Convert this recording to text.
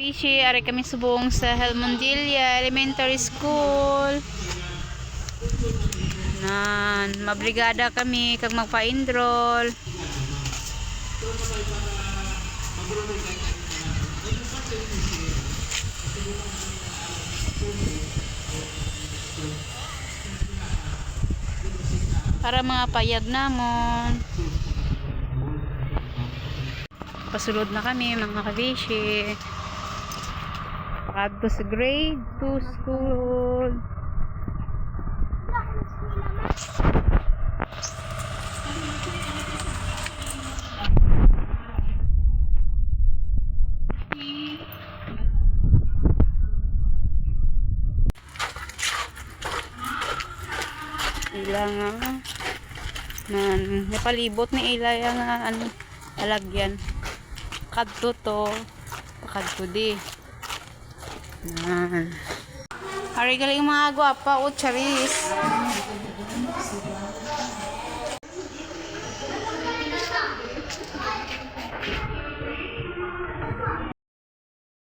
Pishi, ari kami subong sa Helmondilla Elementary School. Nan, mabrigada kami kag magpa-enroll. Para mga payag namon. Pasulod na kami mga kabishi. Pakadto sa grade 2 school. Ila nga. Man napalibot ni ila ya nga ano alagyan kadto to. Kadto di nan Hari mga gwapa o charis